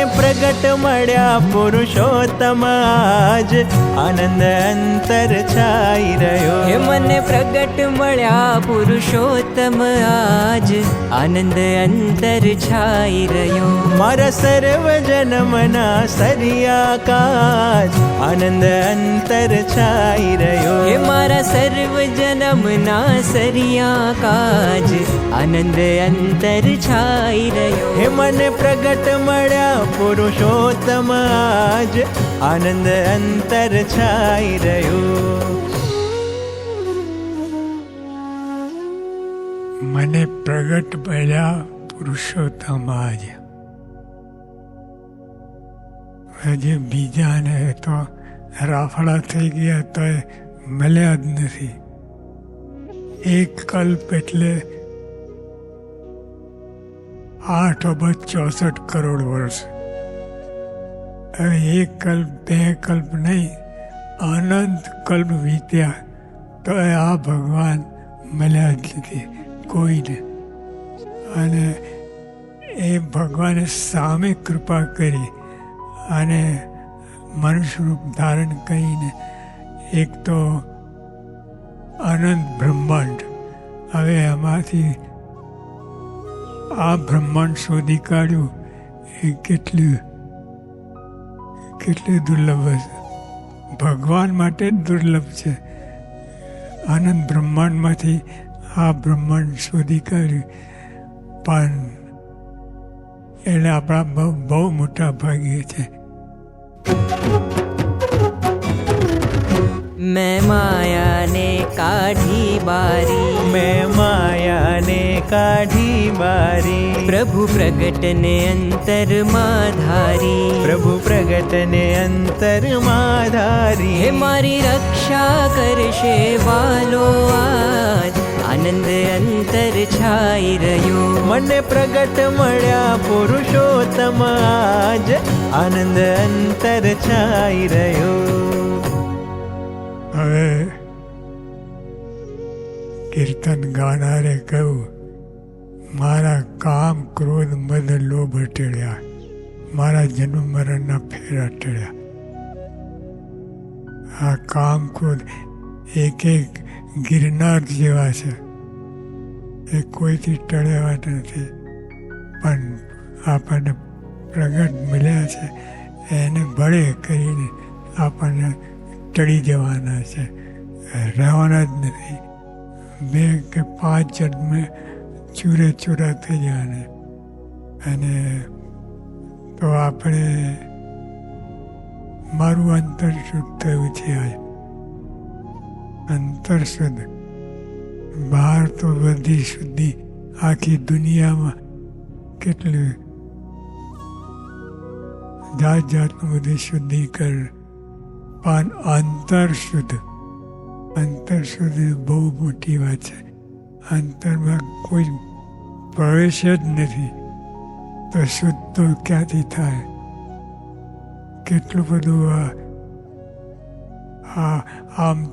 મને પ્રગટ મળ્યા પુરુષોત્તમ આજ. આનંદ અંતર છાઈ રહ્યો. હે મને પ્રગટ મળ્યા પુરુષોત્તમ આજ આનંદ અંતર છાઈ રહ્યો મારા સર્વ જન્મના સરિયા કાજ આનંદ અંતર છાઈ રહ્યો હે મારા સર્વ જન્મના સરિયા કાજ આનંદ અંતર છાઈ રહ્યો હે મને પ્રગટ મળ્યા પુરુષોત્તમ આજ આનંદ અંતર છાઈ રહ્યો મને પ્રગટ મળ્યા પુરુષોત્તમ આજ હજી બીજાને તો રાફડા થઈ ગયા તો મળ્યા જ નથી એક કલ્પ એટલે આઠ અબજ ચોસઠ કરોડ વર્ષ હવે એક કલ્પ બે કલ્પ નહીં અનંત કલ્પ વીત્યા તો આ ભગવાન મળ્યા જ નથી કોઈને. અને એ ભગવાને સામે કૃપા કરી અને મનુષ્ય રૂપ ધારણ કરીને એક તો અનંત બ્રહ્માંડ. હવે એમાંથી આ બ્રહ્માંડ શોધી કાઢ્યું એ કેટલું કેટલું દુર્લભ હશે ભગવાન માટે દુર્લભ છે. આનંદ બ્રહ્માંડમાંથી આ બ્રહ્માંડ શોધી કાઢ્યું. પણ એટલે આપણા બહુ બહુ મોટા ભાગ્ય છે. મેં માયાને કાઢી બારી. મેં માયાને કાઢી બારી. પ્રભુ પ્રગટને અંતરમાં ધારી. પ્રભુ પ્રગટને અંતરમાં ધારી. હે મારી રક્ષા કરશે વાલો આજ આનંદ અંતર છાઈ રહ્યો. મને પ્રગટ મળ્યા પુરુષોત્તમ આજ. આનંદ અંતર છાઈ રહ્યો. હવે કીર્તન ગાનારે કહ્યું મારા કામ ક્રોધ મદ લોભ ટળ્યા મારા જન્મ મરણના ફેરા ટળ્યા આ કામ ક્રોધ એક એક ગિરનાર જેવા છે. એ કોઈથી ટળેવા નથી. પણ આપણને પ્રગટ મળ્યા છે. એને ભળે કરીને આપણને ટળી જવાના છે. રહેવાના જ નથી. બે કે પાંચ જન્મે ચૂરે ચૂરા થઈ જવાના અને તો આપણે મારું અંતર શુદ્ધ થયું છે. આજ અંતર શુદ્ધ. બહાર તો બધી સુધી આખી દુનિયામાં કેટલી જાત જાતનું બધું શુદ્ધિકરણ પણ અંતર શુદ્ધ. અંતર શુદ્ધ બહુ મોટી વાત છે. અંતરમાં કોઈ પ્રવેશ જ નથી. તો શુદ્ધ તો ક્યાંથી થાય? કેટલું બધું આ આમ